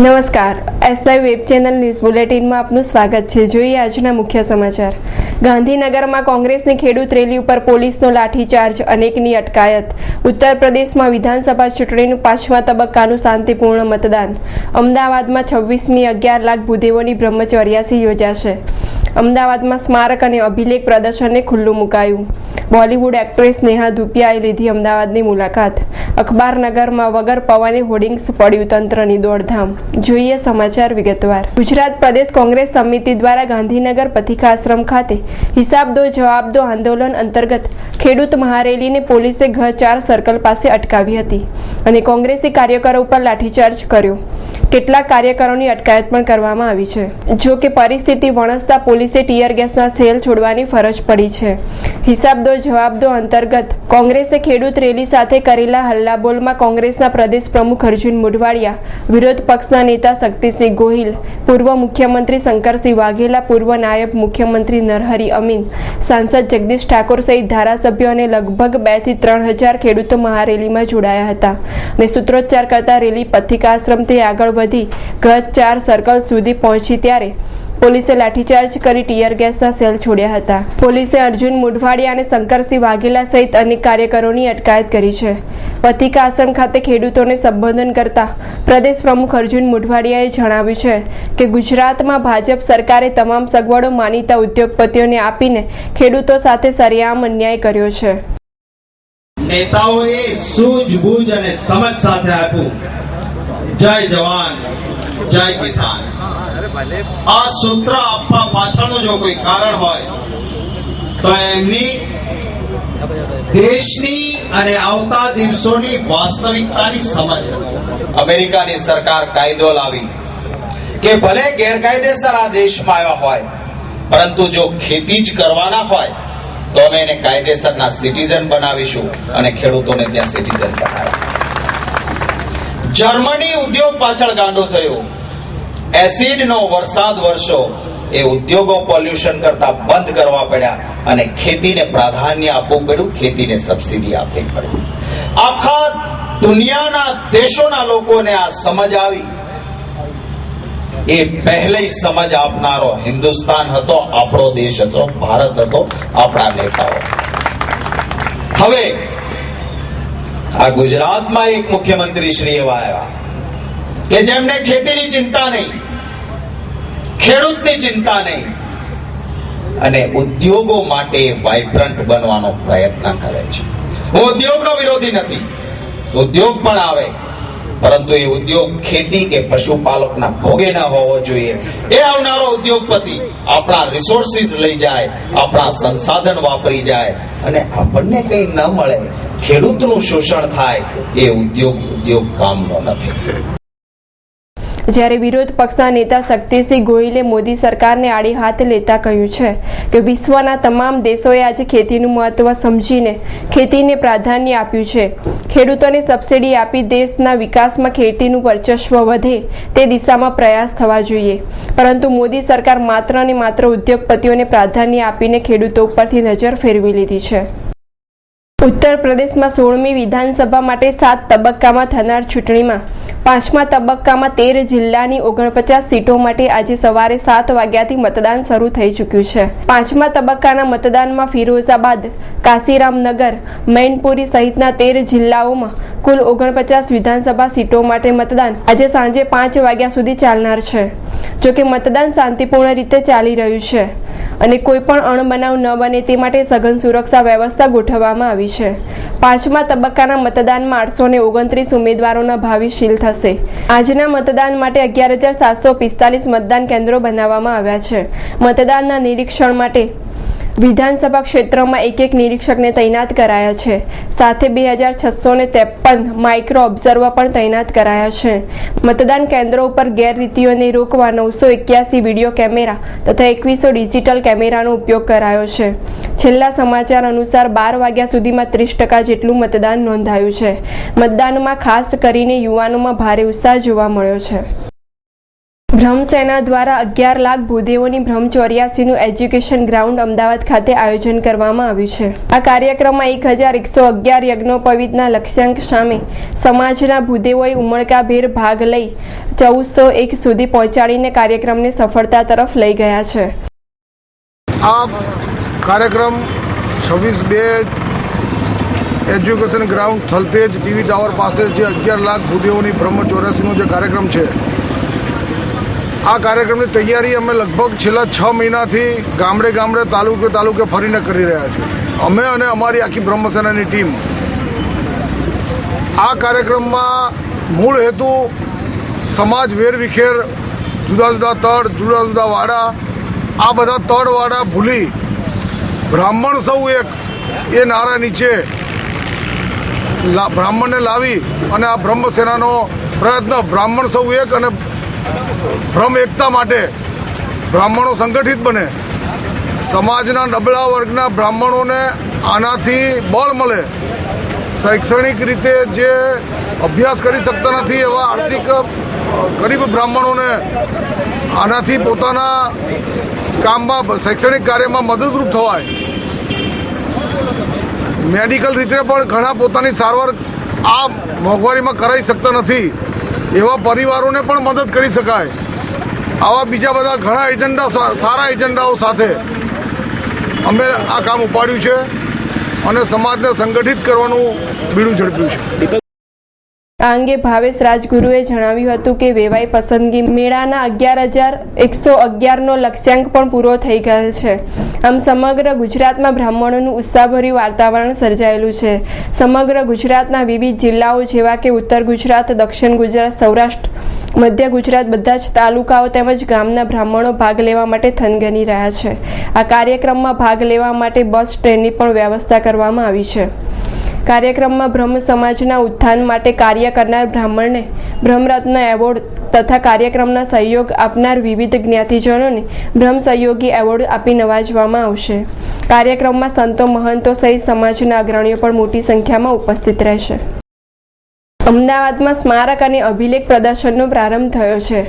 નમસ્કાર. S live web channel news બુલેટિનમાં આપનું સ્વાગત છે. જોઈએ આજના મુખ્ય સમાચાર. ગાંધીનગરમાં કોંગ્રેસની ખેડૂત રેલી ઉપર પોલીસનો લાઠીચાર્જ, અનેકની અટકાયત. ઉત્તર પ્રદેશમાં વિધાનસભા ચૂંટણીનું પાંચમા તબક્કાનું શાંતિપૂર્ણ મતદાન. અમદાવાદમાં છવ્વીસમી અગિયાર લાખ ભૂદેવોની બ્રહ્મચર્યાસી યોજાશે. અમદાવાદમાં સ્મારક અને અભિલેખ પ્રદર્શનને ખુલ્લું મુકાયું. બોલિવૂડ એક્ટ્રેસ નેહા ધુપિયાએ લીધી અમદાવાદની મુલાકાત. અખબારનગરમાં વગર પવને હોર્ડિંગ્સ પડ્યું તંત્રની દોડધામ. જોઈએ સમાચાર વિગતવાર. ગુજરાત પ્રદેશ કોંગ્રેસ સમિતિ દ્વારા ગાંધીનગર પથિકાશ્રમ ખાતે હિસાબ દો જવાબ દો આંદોલન અંતર્ગત ખેડૂત મહારેલીને પોલીસે ઘ ચાર સર્કલ પાસે અટકાવી હતી અને કોંગ્રેસી કાર્યકરો ઉપર લાઠીચાર્જ કર્યો. કેટલાક કાર્યકરોની અટકાયત પણ કરવામાં આવી છે. જો કે પરિસ્થિતિ વણસતા પોલીસે ટીયર ગેસના સેલ છોડવાની ફરજ પડી છે. હિસાબ દો જવાબ દો અંતર્ગત કોંગ્રેસે ખેડૂત રેલી સાથે કરેલા હલ્લાબોલમાં કોંગ્રેસના પ્રદેશ પ્રમુખ અર્જુન મુઢવાડિયા, વિરોધ પક્ષના નેતા શક્તિસિંહ ગોહિલ, પૂર્વ મુખ્યમંત્રી શંકરસિંહ વાઘેલા, પૂર્વ નાયબ મુખ્યમંત્રી નરહરી અમીન, સાંસદ જગદીશ ઠાકોર સહિત ધારાસભ્યો અને લગભગ બેથી ત્રણ હજાર ખેડૂતો મહારેલીમાં જોડાયા હતા. અને સૂત્રોચ્ચાર કરતા રેલી પથિકાશ્રમથી આગળ વધી ગત ચાર સર્કલ સુધી પહોંચી ત્યારે પોલીસે લાઠીચાર્જ કરી ટીયર ગેસના સેલ છોડ્યા હતા. પોલીસે અર્જુન મુઢવાડિયા અને શંકરસિંહ વાઘેલા સહિત અનેક કાર્યકરોની અટકાયત કરી છે. પથિકા આસન ખાતે ખેડૂતોને સંબોધન કરતા પ્રદેશ પ્રમુખ અર્જુન મુઢવાડિયાએ જણાવ્યું છે કે ગુજરાતમાં ભાજપ સરકારે તમામ સગવડો માનીતા ઉદ્યોગપતિઓને આપીને ખેડૂતો સાથે સરેઆમ અન્યાય કર્યો છે. નેતાઓએ સૂઝબૂઝ અને સમજ સાથે આપ્યું. જય જવાન, જય કિસાન આ સૂત્ર આપવા પાછળનું જો કોઈ કારણ હોય, તો એમની દેશની અને આવતા દિવસોની વાસ્તવિકતાની સમજ. અમેરિકાની સરકાર કાયદો લાવી કે ભલે ગેરકાયદેસર આ દેશમાં આવ્યા હોય, પરંતુ જો ખેતી જ કરવાના હોય, તો અમે એને કાયદેસરના સિટીઝન બનાવીશું અને ખેડૂતોને ત્યાં સિટીઝન બનાવ્યા જર્મની ઉદ્યોગ પાછળ ગાંડો થયો. એસિડનો વરસાદ વર્ષો એ ઉદ્યોગો પોલ્યુશન કરતા બંધ કરવા પડ્યા અને ખેતીને પ્રાધાન્ય આપવું પડ્યું, ખેતીને સબસિડી આપવી પડી આખા દુનિયાના દેશોના લોકોને આ સમજ આવી. એ પહેલે સમજ આપનારો હિન્દુસ્તાન હતો, આપણો દેશ હતો, ભારત હતો, આપણા નેતાઓ. હવે આ ગુજરાતમાં એક મુખ્યમંત્રી શ્રી એવા આવ્યા કે જેમને ખેતીની ચિંતા નહીં, ખેડૂતની ચિંતા નહીં, અને ઉદ્યોગો માટે વાઇબ્રન્ટ બનવાનો પ્રયત્ન કરે છે. હું ઉદ્યોગનો વિરોધી નથી. ઉદ્યોગ પણ આવે. પરંતુ એ ઉદ્યોગ ખેતી કે પશુપાલકના ભોગે ન હોવો જોઈએ. એ આવનારો ઉદ્યોગપતિ આપણા રિસોર્સિસ લઈ જાય, આપણા સંસાધન વાપરી જાય અને આપણને કંઈ ન મળે, ખેડૂતનું શોષણ થાય, એ ઉદ્યોગ ઉદ્યોગ કામનો નથી. જ્યારે વિરોધ પક્ષના નેતા શક્તિસિંહ ગોહિલે મોદી સરકારને આડી હાથ લેતા કહ્યું છે કે વિશ્વના તમામ દેશોએ આજે ખેતીનું મહત્વ સમજીને ખેતીને પ્રાધાન્ય આપ્યું છે. ખેડૂતોને સબસિડી આપી દેશના વિકાસમાં ખેતીનું વર્ચસ્વ વધે તે દિશામાં પ્રયાસ થવા જોઈએ. પરંતુ મોદી સરકાર માત્ર ને માત્ર ઉદ્યોગપતિઓને પ્રાધાન્ય આપીને ખેડૂતો ઉપરથી નજર ફેરવી લીધી છે. ઉત્તર પ્રદેશમાં સોળમી વિધાનસભા માટે સાત તબક્કામાં થનાર ચૂંટણીમાં પાંચમા તબક્કામાં તેર જિલ્લાની ઓગણપચાસ સીટો માટે આજે સવારે સાત વાગ્યાથી મતદાન શરૂ થઈ ચૂક્યું છે. પાંચમા તબક્કાના મતદાનમાં ફિરોઝાબાદ, કાશીરામનગર, મૈનપુરી સહિતના તેર જિલ્લાઓમાં કુલ ઓગણપચાસ વિધાનસભા સીટો માટે મતદાન આજે સાંજે પાંચ વાગ્યા સુધી ચાલનાર છે. જોકે મતદાન શાંતિપૂર્ણ રીતે ચાલી રહ્યું છે. અને કોઈ પણ અણબનાવ ન બને તે માટે સઘન સુરક્ષા વ્યવસ્થા ગોઠવવામાં આવી છે. પાંચમા તબક્કાના મતદાનમાં આઠસો ને ઓગણત્રીસ ઉમેદવારોના ભાવિશીલ થશે. આજના મતદાન માટે અગિયાર હજાર સાતસો પિસ્તાલીસ મતદાન કેન્દ્રો બનાવવામાં આવ્યા છે. મતદાનના નિરીક્ષણ માટે વિધાનસભા ક્ષેત્રમાં એક એક નિરીક્ષકને તૈનાત કરાયા છે. સાથે બે હજાર છસો ને ત્રેપન માઇક્રો ઓબ્ઝર્વર પણ તૈનાત કરાયા છે. મતદાન કેન્દ્રો ઉપર ગેરરીતિઓને રોકવા નવસો એક્યાસી વીડિયો કેમેરા તથા એકવીસો ડિજિટલ કેમેરાનો ઉપયોગ કરાયો છે. છેલ્લા સમાચાર અનુસાર બાર વાગ્યા સુધીમાં ત્રીસ ટકા જેટલું મતદાન નોંધાયું છે. મતદાનમાં ખાસ કરીને યુવાનોમાં ભારે ઉત્સાહ જોવા મળ્યો છે. ભ્રમસેના દ્વારા અગિયાર લાખ ભૂદેવોની બ્રહ્મ ચોર્યાસીનું એજ્યુકેશન ગ્રાઉન્ડ અમદાવાદ ખાતે આયોજન કરવામાં આવ્યું છે. આ કાર્યક્રમમાં એક હજાર એકસો અગિયાર યજ્ઞોપવિતના લક્ષ્યાંક સામે સમાજના ભૂદેવોએ ઉમળકાભેર ભાગ લઈ ચૌદસો એક સુધી પહોંચાડીને કાર્યક્રમને સફળતા તરફ લઈ ગયા છે. આ કાર્યક્રમ છવ્વીસ બે education ground Thaltej TV tower પાસે જે અગિયાર લાખ ભૂદેવોની બ્રહ્મ ચોર્યાસીનો જે કાર્યક્રમ છે આ કાર્યક્રમની તૈયારી અમે લગભગ છેલ્લા છ મહિનાથી ગામડે ગામડે, તાલુકે તાલુકે ફરીને કરી રહ્યા છીએ. અમે અને અમારી આખી બ્રહ્મસેનાની ટીમ આ કાર્યક્રમમાં મૂળ હેતુ સમાજ વેરવિખેર જુદા જુદા તળ, જુદા જુદા વાડા, આ બધા તળવાડા ભૂલી બ્રાહ્મણ સૌ એક એ નારા નીચે બ્રાહ્મણને લાવી અને આ બ્રહ્મસેનાનો પ્રયત્ન બ્રાહ્મણ સૌ એક અને બ્રહ્મ એકતા માટે બ્રાહ્મણો સંગઠિત બને. સમાજના નબળા વર્ગના બ્રાહ્મણોને આનાથી બળ મળે. શૈક્ષણિક રીતે જે અભ્યાસ કરી શકતા નથી એવા આર્થિક ગરીબ બ્રાહ્મણોને આનાથી પોતાના કામમાં શૈક્ષણિક કાર્યમાં મદદરૂપ થવાય. મેડિકલ રીતે પણ ઘણા પોતાની સારવાર આ મોંઘવારીમાં કરાવી શકતા નથી. એવા પરિવારોને પણ મદદ કરી શકાય. આવા બીજા બધા ઘણા એજન્ડા સારા એજન્ડાઓ સાથે અમે આ કામ ઉપાડ્યું છે અને સમાજને સંગઠિત કરવાનું બીડું ઝડપ્યું છે. આ અંગે ભાવેશ રાજગુરુએ જણાવ્યું હતું કે વેવાઈ પસંદગી મેળાના અગિયાર હજાર એકસો અગિયારનો લક્ષ્યાંક પણ પૂરો થઈ ગયો છે. આમ સમગ્ર ગુજરાતમાં બ્રાહ્મણોનું ઉત્સાહભર્યું વાતાવરણ સર્જાયેલું છે. સમગ્ર ગુજરાતના વિવિધ જિલ્લાઓ જેવા કે ઉત્તર ગુજરાત, દક્ષિણ ગુજરાત, સૌરાષ્ટ્ર, મધ્ય ગુજરાત બધા જ તાલુકાઓ તેમજ ગામના બ્રાહ્મણો ભાગ લેવા માટે થનગની રહ્યા છે. આ કાર્યક્રમમાં ભાગ લેવા માટે બસ, ટ્રેનની પણ વ્યવસ્થા કરવામાં આવી છે. કાર્યક્રમમાં બ્રહ્મ સમાજના ઉત્થાન માટે કાર્ય કરનાર બ્રાહ્મણને બ્રહ્મરત્ન એવોર્ડ તથા કાર્યક્રમના સહયોગ આપનાર વિવિધ જ્ઞાતિજનોને બ્રહ્મ સહયોગી એવોર્ડ આપી નવાજવામાં આવશે. કાર્યક્રમમાં સંતો મહંતો સહિત સમાજના અગ્રણીઓ પણ મોટી સંખ્યામાં ઉપસ્થિત રહેશે. અમદાવાદમાં સ્મારક અને અભિલેખ પ્રદર્શનનો પ્રારંભ થયો છે.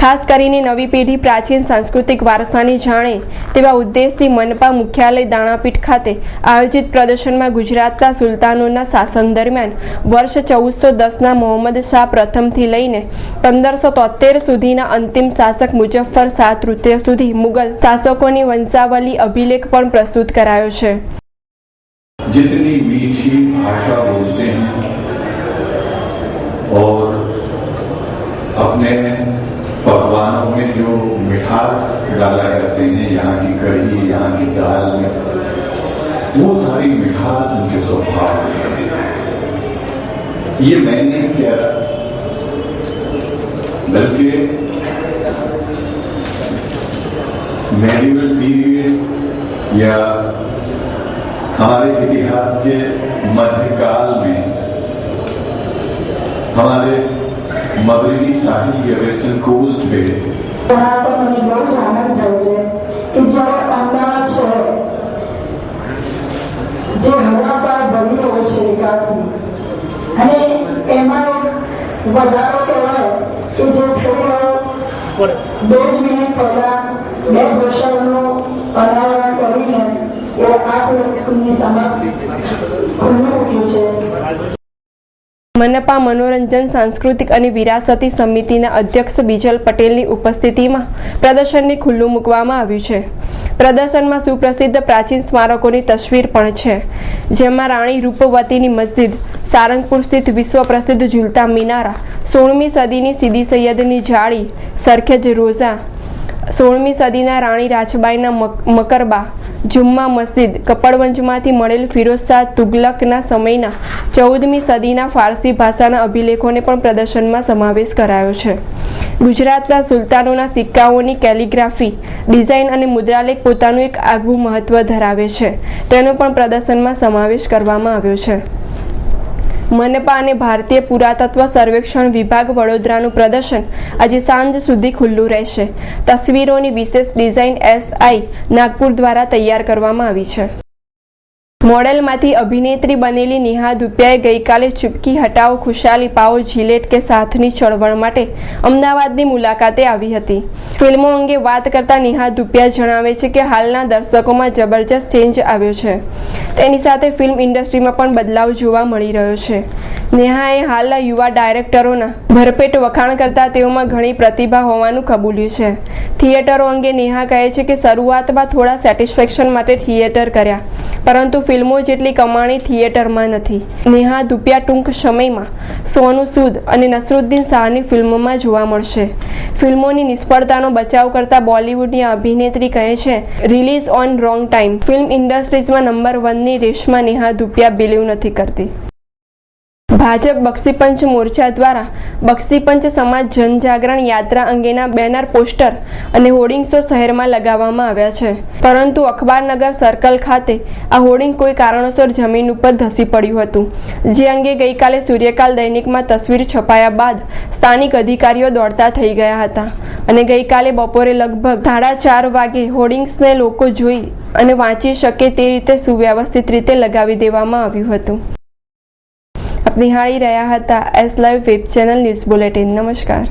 ખાસ કરીને નવી પેઢી પ્રાચીન સાંસ્કૃતિક વારસાની જાણે તેવા ઉદ્દેશથી મનપા મુખ્યાલય દાણાપીઠ ખાતે આયોજિત પ્રદર્શનમાં ગુજરાતના સુલતાનોના શાસન દરમિયાન વર્ષ ચૌદસો દસના મોહમ્મદ શાહ પ્રથમથી લઈને પંદરસો તોતેર સુધીના અંતિમ શાસક મુજફ્ફર શાહ તૃતીય સુધી મુગલ શાસકોની વંશાવલી અભિલેખ પણ પ્રસ્તુત કરાયો છે. જીતની મીઠી ભાષા બોલતે जो मिठास डाला करते हैं, यहाँ की कढ़ी, यहाँ की दाल में वो सारी मिठास उनके स्वभाव में ये मैं नहीं बल्कि मेडिवल पीरियड या हमारे इतिहास के मध्यकाल में हमारे મગરીની સારી વેસ્ટર્ન કોસ્ટ પે મને બહુ જ આનંદ થાય છે કે જ્યારે અમદાવાદ શહેર જે હવાપાર બની રહ્યો છે વિકાસની. અને એમાં એક વધારો કહેવાય કે જે થોડો બે જ મિનિટ પહેલા બે ભાષાઓનું અનાવરણ કરીને એ આ પ્રકૃતિની સમાજ ખુલ્લું મૂક્યું છે. મનપા મનોરંજન, સાંસ્કૃતિક અને વિરાસતી સમિતિના અધ્યક્ષ બીજલ પટેલની ઉપસ્થિતિમાં પ્રદર્શનને ખુલ્લું મૂકવામાં આવ્યું છે. પ્રદર્શનમાં સુપ્રસિદ્ધ પ્રાચીન સ્મારકોની તસવીર પણ છે. જેમાં રાણી રૂપવતીની મસ્જિદ, સારંગપુર સ્થિત વિશ્વ પ્રસિદ્ધ ઝૂલતા મિનારા, સોળમી સદીની સીદી સૈયદની જાળી, સરખેજ રોઝા સોળમી સદીના રાણી રાજબાઈના મકરબા જુમ્મા મસ્જિદ કપડવંજમાંથી મળેલ ફિરોઝ શાહ તુગલકના સમયના ચૌદમી સદીના ફારસી ભાષાના અભિલેખોને પણ પ્રદર્શનમાં સમાવેશ કરાયો છે. ગુજરાતના સુલતાનોના સિક્કાઓની કેલિગ્રાફી, ડિઝાઇન અને મુદ્રાલેખ પોતાનું એક આગવું મહત્વ ધરાવે છે. તેનો પણ પ્રદર્શનમાં સમાવેશ કરવામાં આવ્યો છે. મનપા અને ભારતીય પુરાતત્વ સર્વેક્ષણ વિભાગ વડોદરાનું પ્રદર્શન આજે સાંજ સુધી ખુલ્લું રહેશે. તસવીરોની વિશેષ ડિઝાઇન એસઆઈ નાગપુર દ્વારા તૈયાર કરવામાં આવી છે. મોડેલમાંથી અભિનેત્રી બનેલી નેહા ધુપિયાએ ગઈકાલે ચૂપકી હટાવો, ખુશાલી પાઓ જીલેટ કે સાથની ચળવળ માટે અમદાવાદની મુલાકાતે આવી હતી. ફિલ્મો અંગે વાત કરતા નેહા ધુપિયા જણાવે છે કે હાલના દર્શકોમાં જબરજસ્ત ચેન્જ આવ્યો છે. તેની સાથે ફિલ્મ ઇન્ડસ્ટ્રીમાં પણ બદલાવ જોવા મળી રહ્યો છે. નેહાએ હાલના યુવા ડાયરેક્ટરોના ભરપેટ વખાણ કરતા તેઓમાં ઘણી પ્રતિભા હોવાનું કબૂલ્યું છે. થિયેટરો અંગે નેહા કહે છે કે શરૂઆતમાં થોડા સેટિસ્ફેક્શન માટે થિયેટર કર્યા, પરંતુ ફિલ્મો જેટલી કમાણી થિયેટરમાં નથી. નેહા ધુપિયા ટૂંક સમયમાં સોનુ સૂદ અને નસરુદ્દીન શાહની ફિલ્મોમાં જોવા મળશે. ફિલ્મોની નિષ્ફળતાનો બચાવ કરતા બોલિવૂડની અભિનેત્રી કહે છે, release on wrong time. Film ઇન્ડસ્ટ્રીઝમાં number વનની રેસમાં નેહા ધુપિયા બિલીવ નથી કરતી. ભાજપ બક્ષીપંચ મોરચા દ્વારા બક્ષીપંચ સમાજ જનજાગરણ યાત્રા અંગેના બેનર પોસ્ટર અને હોર્ડિંગ્સો શહેરમાં લગાવવામાં આવ્યા છે. પરંતુ અખબારનગર સર્કલ ખાતે આ હોર્ડિંગ કોઈ કારણોસર જમીન ઉપર ધસી પડ્યું હતું. જે અંગે ગઈકાલે સૂર્યકાલ દૈનિકમાં તસવીર છપાયા બાદ સ્થાનિક અધિકારીઓ દોડતા થઈ ગયા હતા અને ગઈકાલે બપોરે લગભગ સાડા ચાર વાગે હોર્ડિંગ્સને લોકો જોઈ અને વાંચી શકે તે રીતે સુવ્યવસ્થિત રીતે લગાવી દેવામાં આવ્યું હતું. આપ નિહાળી રહ્યા હતા S live web channel news bulletin. નમસ્કાર.